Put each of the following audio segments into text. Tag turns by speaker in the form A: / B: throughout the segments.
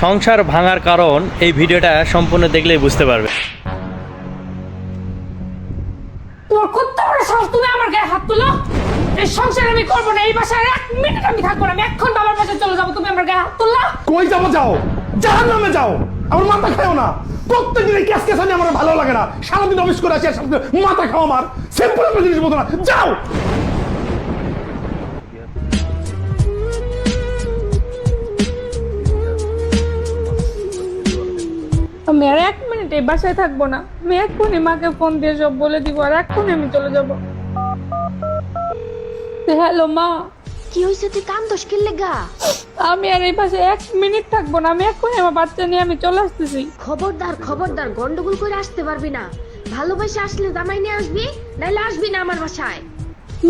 A: সংসার ভাঙার কারণ এই ভিডিওটা সম্পূর্ণ দেখলেই বুঝতে পারবে।
B: তোর কত বড় সাহস তুমি আমার গায়ে হাত তুলো? এই সংসার আমি করব না এই বাসায় এক মিনিট আমি থাকব না আমি এখন বাবার বাসায় চলে যাব তুমি আমার গায়ে হাত তুললা?
C: কই যাব যাও? যাও। আমার মাথা খাও না। ক্যাশ ক্যাশ আমার ভালো লাগে না। সারাদিন অফিস করে আসি মাথা খাও আমার। সিম্পল একটা জিনিস বলতো না। যাও!
B: আমি আর এক মিনিট এই বাসায় থাকব না। আমি এক্ষুনি মাকে ফোন দিয়ে সব বলে দিব আর এক্ষুনি আমি চলে যাব। হ্যালো মা।
D: কি হয়েছে? তুই কান দোষ কিনলে গা
B: আমি আর এই বাসায় এক মিনিট থাকব না আমি এক্ষুনি আমার বাচ্চা নিয়ে আমি চলে আসতেছি।
D: খবরদার খবরদার গন্ডগোল করে আসতে পারবি না। ভালোবাসে আসলে জামাই নিয়ে আসবি নাইলে আসবি না আমার বাসায়।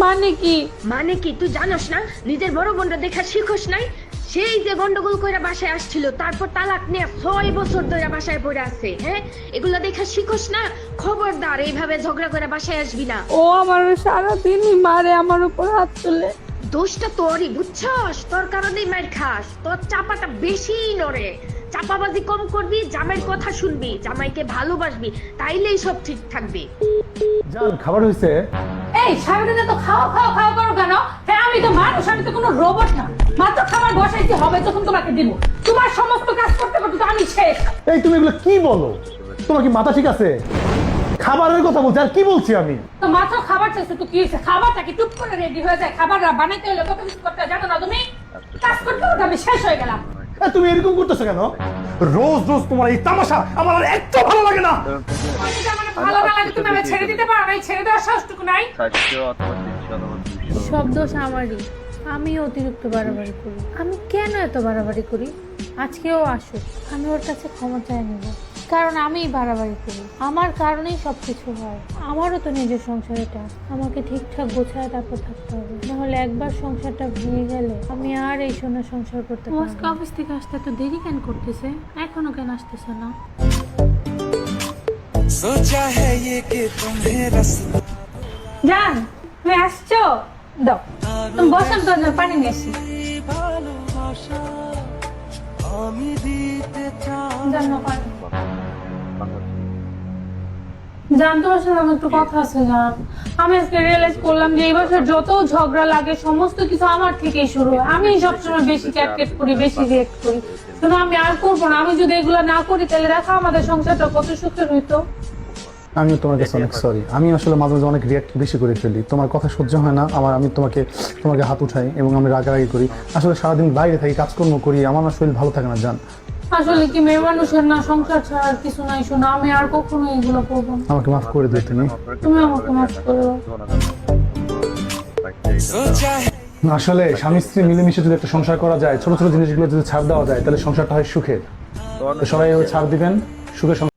B: মানে কি?
D: মানে কি? তুই জানোস না? নিজের বড় বোনটা দেখা শিখোস নাই? সেই যে গন্ডগোল করে বাসায় আসছিল তারপর তালাক নিয়ে ছয় বছর ধরে বাসায় পড়ে আছে হ্যাঁ? এগুলো দেখা শিখোস না? খবরদার এইভাবে ঝগড়া করে বাসায় আসবি না।
B: ও আমার সারাদিনই মারে আমার উপর হাত তুলে।
D: দোষটা তোরই বুঝছস? তোর কারণেই মার খাস। তোর চাপাটা বেশি নড়ে। চাপাবাজি কম করবি জামাইয়ের কথা শুনবি জামাইকে ভালোবাসবি তাইলেই সব ঠিক থাকবে।
C: জান খাবার হয়েছে
B: এই সারাদিন তো খাওয়া খাওয়া খাওয়া করো কেন? হ্যাঁ আমি তো মানুষ আমি তো কোনো রোবট না। মাত্র বসাইতে হবে তখন তোমাকে দিব। তোমার সমস্ত কাজ করতে করতে তো আমি শেষ।
C: এই তুমি এগুলো কি বলো? তোমার কি মাথা ঠিক আছে? খাবারের কথা বলছি আর কি বলছি আমি?
B: তো মাত্র খাবার চাইছো তো কি হয়েছে? খাবারটা কি টুক করে রেডি হয়ে যায়? খাবার বানাইতে হলে কত কিছু করতে হয় জানো না তুমি? কাজ করতে করতে আমি শেষ হয়ে গেলাম।
C: তুমি এরকম করতেছো কেন? রোজ রোজ তোমার এই তামাশা আমার আর একটু ভালো লাগে না।
B: ভালো না লাগে তুমি ছেড়ে দিতে পারো না? ছেড়ে দেওয়ার সাহসটুকু নাই?
E: সব দোষ আমারই আমি অতিরিক্ত বাড়াবাড়ি করি। আমি কেন এত বাড়াবাড়ি করি? আজকেও আসুক আমি ওর কাছে ক্ষমা চাই নেব। কারণ আমিই বাড়াবাড়ি করি। আমার কারণেই সব কিছু হয়। আমারও তো নিজের সংসার এটা। আমাকে ঠিকঠাক গোছায় তারপর থাকতে হবে। নাহলে একবার সংসারটা ভেঙে গেলে আমি আর এই সোনা সংসার করতে আজকে অফিস থেকে আসতে তো দেরি কেন করতেছে? এখনও কেন আসতেছে না?
F: সোচা ইয়ে কে তুমি রাস্তা
B: জান তুমি আসছো? দাও। বসেন তো পানি নিয়ে আসি।
F: আমি দিতে
B: জান, তোমার সাথে আমার একটু কথা আছে, জান। আমি আজকে রিয়েলাইজ করলাম যে এই বছর যত ঝগড়া লাগে, সমস্ত কিছু আমার থেকেই শুরু হয়। আমি সবসময় বেশি ক্যাটকেট করি, বেশি রিয়েক্ট করি। কিন্তু আমি আর করব না, আমি যদি এগুলো না করি, তাহলে দেখো আমাদের সংসারটা কত সুখের হইতো।
C: আমিও তোমার কাছে অনেক সরি আমি আসলে মাঝে মাঝে অনেক রিয়াক্ট বেশি করে ফেলি। তোমার কথা সহ্য হয় না আমার আমি তোমাকে তোমাকে হাত উঠাই এবং আমি রাগারাগি করি। আসলে সারাদিন বাইরে থাকি কাজকর্ম করি আমার না শরীর ভালো থাকে না জান।
B: আসলে কি মেয়ে মানুষের না সংসার ছাড়া আর কিছু নাই আমি আর কখনো এগুলো
C: আমাকে মাফ করে দিও তুমি।
B: তুমি আমাকে মাফ করো।
C: আসলে স্বামী স্ত্রী মিলেমিশে যদি একটা সংসার করা যায় ছোট ছোট জিনিসগুলো যদি ছাড় দেওয়া যায় তাহলে সংসারটা হয় সুখের। সবাই ছাড় দিবেন সুখে